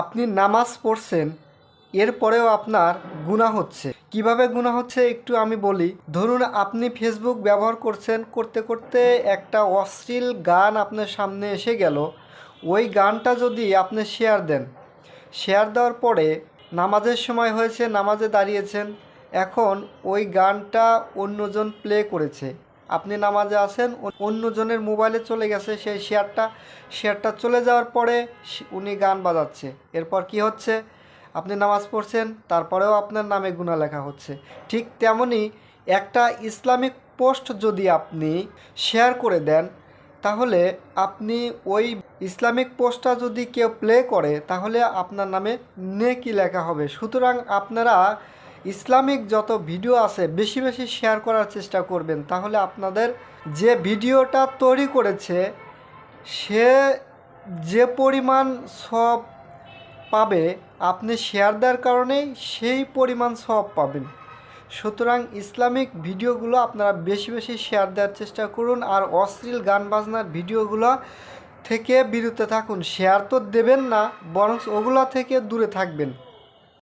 আপনি নামাজ পড়ছেন, এরপরেও আপনার গুণা হচ্ছে। কীভাবে গুণা হচ্ছে একটু আমি বলি। ধরুন আপনি ফেসবুক ব্যবহার করছেন, করতে করতে একটা অশ্লীল গান আপনার সামনে এসে গেল। ওই গানটা যদি আপনি শেয়ার দেন শেয়ার দেওয়ার পরে নামাজের সময় হয়েছে, নামাজে দাঁড়িয়েছেন, এখন ওই গানটা অন্যজন প্লে করেছে। আপনি নামাজে আছেন অ- অন্যজনের মোবাইলে চলে গেছে সেই শেয়ারটা। শেয়ারটা চলে যাওয়ার পরে উনি গান বাজাচ্ছে। এরপর কি হচ্ছে? আপনি নামাজ পড়ছেন, তারপরেও আপনার নামে গুণা লেখা হচ্ছে। ঠিক তেমনি একটা ইসলামিক পোস্ট যদি আপনি শেয়ার করে দেন, তাহলে আপনি ওই ইসলামিক পোস্টটা যদি কেউ প্লে করে, তাহলে আপনার নামে নেকি লেখা হবে। সুতরাং আপনারা ইসলামিক যত ভিডিও আছে, বেশি বেশি শেয়ার করার চেষ্টা করবেন। তাহলে আপনাদের যে ভিডিওটা তৈরি করেছে, সে যে পরিমাণ সব পাবে, আপনি শেয়ার দেওয়ার কারণেই সেই পরিমাণ সব পাবেন। সুতরাং ইসলামিক ভিডিওগুলো আপনারা বেশি বেশি শেয়ার দেওয়ার চেষ্টা করুন আর অশ্লীল গান বাজনার ভিডিওগুলো থেকে বিরত থাকুন। শেয়ার তো দেবেন না বরং ওগুলো থেকে দূরে থাকবেন।